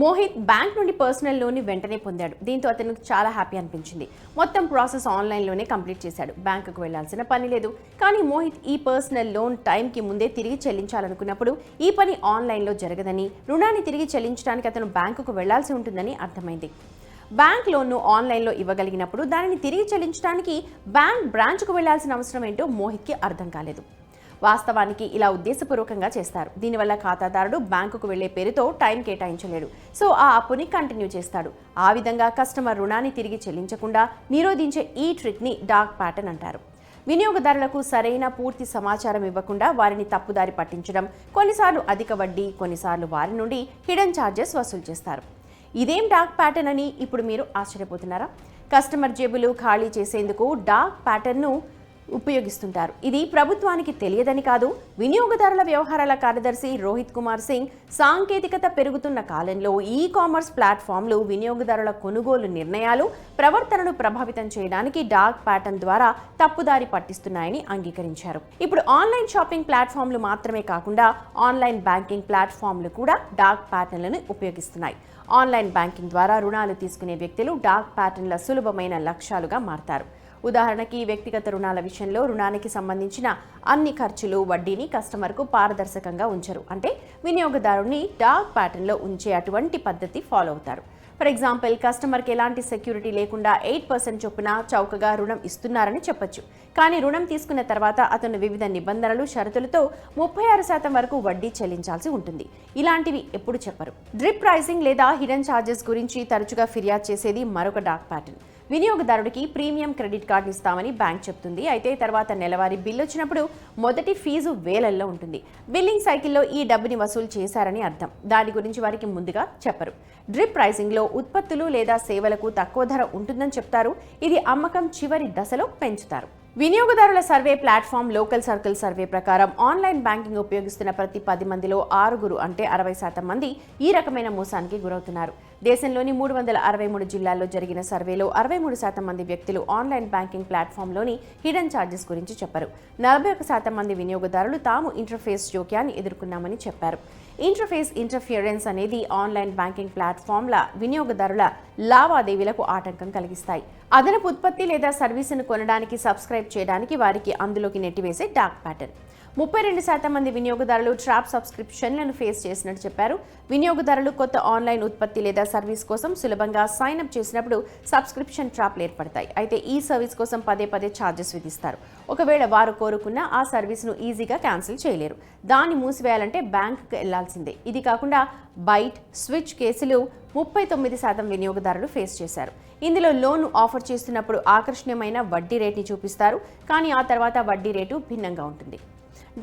Mohit bank నుండి personal loan వెంటనే పొందాడు. దీంతో అతనికి చాలా హ్యాపీ అనిపించింది. మొత్తం ప్రాసెస్ ఆన్లైన్లోనే కంప్లీట్ చేశాడు. బ్యాంకుకు వెళ్ళాల్సిన పని లేదు. కానీ మోహిత్ ఈ పర్సనల్ లోన్ టైంకి ముందే తిరిగి చెల్లించాలనుకున్నప్పుడు ఈ పని ఆన్లైన్లో జరగదని రుణాన్ని తిరిగి చెల్లించడానికి అతను బ్యాంకుకు వెళ్ళాల్సి ఉంటుందని అర్థమైంది. బ్యాంక్ లోన్ను ఆన్లైన్లో ఇవ్వగలిగినప్పుడు దానిని తిరిగి చెల్లించడానికి బ్యాంక్ బ్రాంచ్కు వెళ్ళాల్సిన అవసరం ఏంటో మోహిత్కి అర్థం కాలేదు. వాస్తవానికి ఇలా ఉద్దేశపూర్వకంగా చేస్తారు. దీనివల్ల ఖాతాదారుడు బ్యాంకుకు వెళ్ళే పేరుతో టైం కేటాయించలేడు. సో ఆ అప్పుని కంటిన్యూ చేస్తాడు. ఆ విధంగా కస్టమర్ రుణాన్ని తిరిగి చెల్లించకుండా నిరోధించే ఈ ట్రిక్ని డార్క్ ప్యాటర్న్ అంటారు. వినియోగదారులకు సరైన పూర్తి సమాచారం ఇవ్వకుండా వారిని తప్పుదారి పట్టించడం కొన్నిసార్లు అధిక వడ్డీ కొన్నిసార్లు వారి నుండి హిడెన్ ఛార్జెస్ వసూలు చేస్తారు. ఇదేం డార్క్ ప్యాటర్న్ అని ఇప్పుడు మీరు ఆశ్చర్యపోతున్నారా? కస్టమర్ జేబులు ఖాళీ చేసేందుకు డార్క్ ప్యాటర్న్ను ఉపయోగిస్తుంటారు. ఇది ప్రభుత్వానికి తెలియదని కాదు వినియోగదారుల వ్యవహారాల కార్యదర్శి రోహిత్ కుమార్ సింగ్ సాంకేతికత పెరుగుతున్న కాలంలో ఈ కామర్స్ ప్లాట్ఫామ్లు వినియోగదారుల కొనుగోలు నిర్ణయాలు ప్రవర్తనను ప్రభావితం చేయడానికి డార్క్ ప్యాటర్న్ ద్వారా తప్పుదారి పట్టిస్తున్నాయని అంగీకరించారు. ఇప్పుడు ఆన్లైన్ షాపింగ్ ప్లాట్ఫామ్లు మాత్రమే కాకుండా ఆన్లైన్ బ్యాంకింగ్ ప్లాట్ఫామ్లు కూడా డార్క్ ప్యాటర్న్లను ఉపయోగిస్తున్నాయి. ఆన్లైన్ బ్యాంకింగ్ ద్వారా రుణాలు తీసుకునే వ్యక్తులు డార్క్ ప్యాటర్న్ల సులభమైన లక్ష్యాలుగా మారతారు. ఉదాహరణకి వ్యక్తిగత రుణాల విషయంలో రుణానికి సంబంధించిన అన్ని ఖర్చులు వడ్డీని కస్టమర్కు పారదర్శకంగా ఉంచరు. అంటే వినియోగదారుని డార్క్ ప్యాటర్న్లో ఉంచే అటువంటి పద్ధతి ఫాలో అవుతారు. ఫర్ ఎగ్జాంపుల్ కస్టమర్కి ఎలాంటి సెక్యూరిటీ లేకుండా ఎయిట్ పర్సెంట్ చొప్పున చౌకగా రుణం ఇస్తున్నారని చెప్పొచ్చు. కానీ రుణం తీసుకున్న తర్వాత అతను వివిధ నిబంధనలు షరతులతో ముప్పై ఆరు శాతం వరకు వడ్డీ చెల్లించాల్సి ఉంటుంది. ఇలాంటివి ఎప్పుడు చెప్పరు. డ్రిప్ ప్రైసింగ్ లేదా హిడెన్ ఛార్జెస్ గురించి తరచుగా ఫిర్యాదు చేసేది మరొక డార్క్ ప్యాటర్న్. వినియోగదారుడికి ప్రీమియం క్రెడిట్ కార్డు ఇస్తామని బ్యాంక్ చెప్తుంది. అయితే తర్వాత నెలవారీ బిల్లు వచ్చినప్పుడు మొదటి ఫీజు వేలల్లో ఉంటుంది. బిల్లింగ్ సైకిల్లో ఈ డబ్బుని వసూలు చేశారని అర్థం. దాని గురించి వారికి ముందుగా చెప్పరు. డ్రిప్ ప్రైసింగ్లో ఉత్పత్తులు లేదా సేవలకు తక్కువ ధర ఉంటుందని చెప్తారు. ఇది అమ్మకం చివరి దశలో పెంచుతారు. వినియోగదారుల survey platform local circle survey ప్రకారం ఆన్లైన్ బ్యాంకింగ్ ఉపయోగిస్తున్న ప్రతి పది మందిలో ఆరుగురు అంటే అరవై శాతం మంది ఈ రకమైన మోసానికి గురవుతున్నారు. దేశంలోని మూడు వందల అరవై మూడు జిల్లాల్లో జరిగిన సర్వేలో అరవై మూడు శాతం మంది వ్యక్తులు ఆన్లైన్ బ్యాంకింగ్ ప్లాట్ఫామ్లోని హిడెన్ ఛార్జెస్ గురించి చెప్పారు. నలభై ఒక శాతం మంది వినియోగదారులు తాము ఇంటర్ఫేస్ జోక్యాన్ని ఎదుర్కొన్నామని చెప్పారు. ఇంటర్ఫేస్ ఇంటర్ఫియరెన్స్ అనేది ఆన్లైన్ బ్యాంకింగ్ ప్లాట్ఫామ్ల వినియోగదారుల లావాదేవీలకు ఆటంకం కలిగిస్తాయి. అదనపు ఉత్పత్తి లేదా సర్వీసును కొనడానికి సబ్స్క్రైబ్ చేయడానికి వారికి అందులోకి నెట్టివేసే డాక్ ప్యాటర్న్. ముప్పై రెండు శాతం మంది వినియోగదారులు ట్రాప్ సబ్స్క్రిప్షన్లను ఫేస్ చేసినట్టు చెప్పారు. వినియోగదారులు కొత్త ఆన్లైన్ ఉత్పత్తి లేదా సర్వీస్ కోసం సులభంగా సైన్ అప్ చేసినప్పుడు సబ్స్క్రిప్షన్ ట్రాప్లు ఏర్పడతాయి. అయితే ఈ సర్వీస్ కోసం పదే పదే ఛార్జెస్ విధిస్తారు. ఒకవేళ వారు కోరుకున్న ఆ సర్వీస్ను ఈజీగా క్యాన్సిల్ చేయలేరు. దాన్ని మూసివేయాలంటే బ్యాంకుకు వెళ్ళాల్సిందే. ఇది కాకుండా బైట్ స్విచ్ కేసులు ముప్పై తొమ్మిది శాతం వినియోగదారులు ఫేస్ చేశారు. ఇందులో లోన్ ఆఫర్ చేస్తున్నప్పుడు ఆకర్షణీయమైన వడ్డీ రేటుని చూపిస్తారు. కానీ ఆ తర్వాత వడ్డీ రేటు భిన్నంగా ఉంటుంది.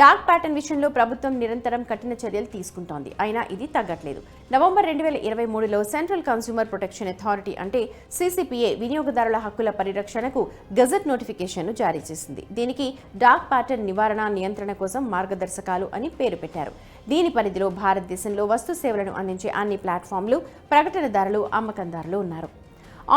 డార్క్ ప్యాటర్న్ విషయంలో ప్రభుత్వం నిరంతరం కఠిన చర్యలు తీసుకుంటోంది. అయినా ఇది తగ్గట్లేదు. నవంబర్ రెండు వేల ఇరవై మూడులో సెంట్రల్ కన్స్యూమర్ ప్రొటెక్షన్ అథారిటీ అంటే సీసీపీఏ వినియోగదారుల హక్కుల పరిరక్షణకు గజెట్ నోటిఫికేషన్ను జారీ చేసింది. దీనికి డార్క్ ప్యాటర్న్ నివారణ నియంత్రణ కోసం మార్గదర్శకాలు అని పేరు పెట్టారు. దీని పరిధిలో భారతదేశంలో వస్తు సేవలను అందించే అన్ని ప్లాట్ఫామ్లు ప్రకటనదారులు అమ్మకందారులు ఉన్నారు.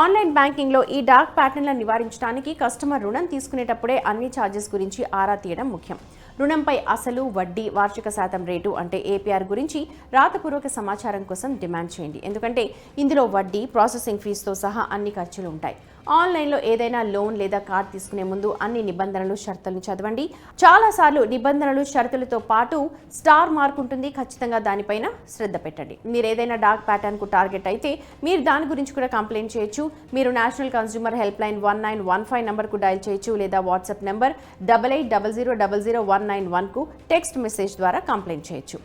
ఆన్లైన్ బ్యాంకింగ్లో ఈ డార్క్ ప్యాటర్న్లను నివారించడానికి కస్టమర్ రుణం తీసుకునేటప్పుడే అన్ని ఛార్జెస్ గురించి ఆరా తీయడం ముఖ్యం. రుణంపై అసలు వడ్డీ వార్షిక శాతం రేటు అంటే ఏపీఆర్ గురించి రాతపూర్వక సమాచారం కోసం డిమాండ్ చేయండి. ఎందుకంటే ఇందులో వడ్డీ ప్రాసెసింగ్ ఫీజుతో సహా అన్ని ఖర్చులు ఉంటాయి. ఆన్లైన్లో ఏదైనా లోన్ లేదా కార్డ్ తీసుకునే ముందు అన్ని నిబంధనలు షరతులను చదవండి. చాలాసార్లు నిబంధనలు షరతులతో పాటు స్టార్ మార్క్ ఉంటుంది. ఖచ్చితంగా దానిపైన శ్రద్ధ పెట్టండి. మీరు ఏదైనా డార్క్ ప్యాటర్న్కు టార్గెట్ అయితే మీరు దాని గురించి కూడా కంప్లైంట్ చేయొచ్చు. మీరు national consumer helpline one nine one five నెంబర్కు డయల్ చేయొచ్చు లేదా WhatsApp number double eight double zero double zero one nine వన్కు text message ద్వారా కంప్లైంట్ చేయొచ్చు.